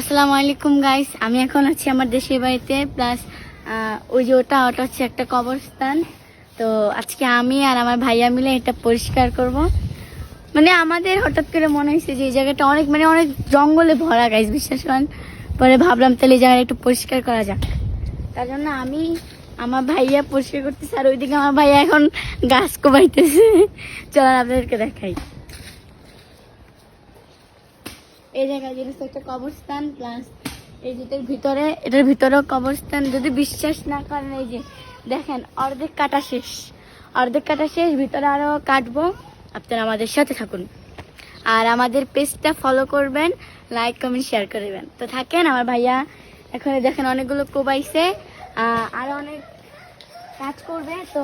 আসসালামু আলাইকুম গাইস আমি এখন আছি আমার দেশের বাড়িতে প্লাস ওই যে ওটা ওটা হচ্ছে একটা কবরস্থান। তো আজকে আমি আর আমার ভাইয়া মিলে এটা পরিষ্কার করব। মানে আমাদের হঠাৎ করে মনে হয়েছে যে এই জায়গাটা অনেক মানে অনেক জঙ্গলে ভরা গাইস বিশ্বাস করেন। পরে ভাবলাম তাহলে এই জায়গাটা একটু পরিষ্কার করা যাক। তার জন্য আমি আমার ভাইয়া পরিষ্কার করতেছে, আর ওইদিকে আমার ভাইয়া এখন গাছ কোবাইতেছে। চলেন আপনাদেরকে দেখাই। এই জায়গায় জিনিস একটা কবরস্থান প্লাস এই যেটার ভিতরে এটার ভিতরেও কবরস্থান। যদি বিশ্বাস না করেন এই যে দেখেন অর্ধেক কাটা শেষ। অর্ধেক কাটা শেষ ভিতরে আরও কাটবো। আপনারা আমাদের সাথে থাকুন। আর আমাদের পেজটা ফলো করবেন লাইক কমেন্ট শেয়ার করবেন তো থাকেন আমার ভাইয়া এখন দেখেন অনেকগুলো কোবাইছে আহ, আরও অনেক কাজ করবে তো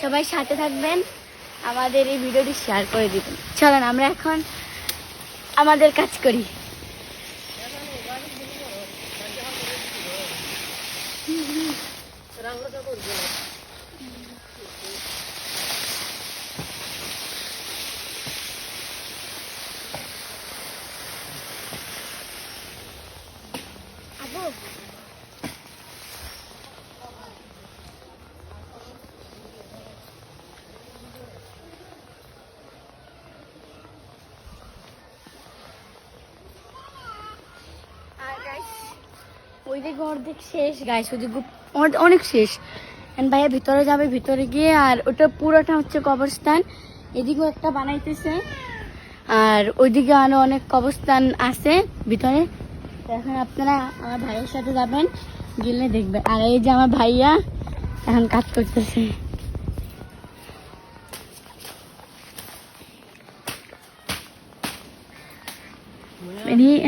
সবাই সাথে থাকবেন। আমাদের এই ভিডিওটি শেয়ার করে দিবেন। চলেন আমরা এখন আমাদের কাজ করি। ওই দিকে শেষ গাইস ওই অনেক শেষ। And ভাইয়া ভিতরে যাবে, ভিতরে গিয়ে, আর ওটা পুরোটা হচ্ছে কবরস্থান। এদিকেও একটা বানাইতেছে। আর ওইদিকে আরও অনেক কবরস্থান আছে ভিতরে। এখন আপনারা আমার ভাইয়ের সাথে যাবেন, গেলে দেখবেন। আর এই যে আমার ভাইয়া এখন কাজ করতেছে।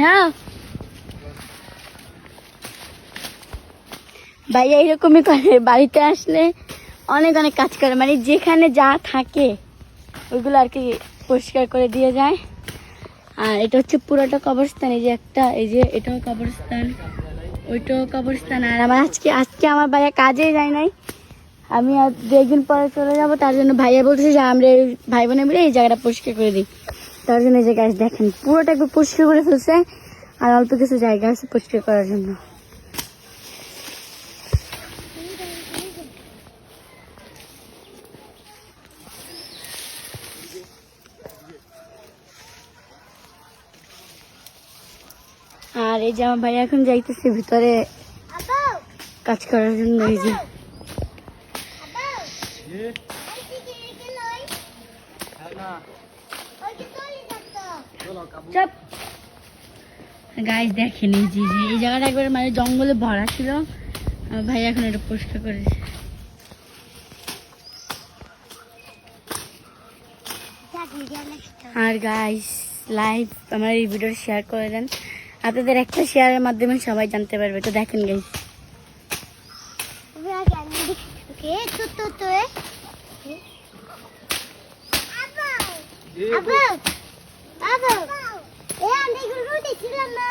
হ্যাঁ। ভাইয়া এরকমই করে। বাড়িতে আসলে অনেক অনেক কাজ করে। মানে যেখানে যা থাকে, ওইগুলো আর কি পরিষ্কার করে দিয়ে যায়। আর এটা হচ্ছে পুরোটা কবরস্থান। এই যে একটা, এই যে এটাও কবরস্থান, ওইটাও কবরস্থান। আর আমার আজকে আজকে আমার ভাইয়া কাজেই যায় নাই। আমি আর দু একদিন পরে চলে যাব। তার জন্য ভাইয়া বলতেছে যে, আমরা এই ভাই বোনে মিলে এই জায়গাটা পরিষ্কার করে দিই। তার জন্য এই যে গাছ দেখেন, পুরোটা একটু পরিষ্কার করে ফেলছে। আর অল্প কিছু জায়গা আছে পরিষ্কার করার জন্য। আর এই যে আমার ভাই এখন যাইতেছে ভিতরে কাজ করার জন্য, এই যে। গাইজ দেখেন এই যে, এই জায়গাটা একবার মানে জঙ্গলে ভরা ছিল। আমার ভাই এখন এটা পরিষ্কার করেছে আর গাইস লাইভ আমার এই ভিডিওটা শেয়ার করে দেন। আপনাদের একটা শেয়ারের মাধ্যমে সবাই জানতে পারবে। তো দেখেন গেই আবা আবা আবা এ, আমি গুলো দিছিলাম না।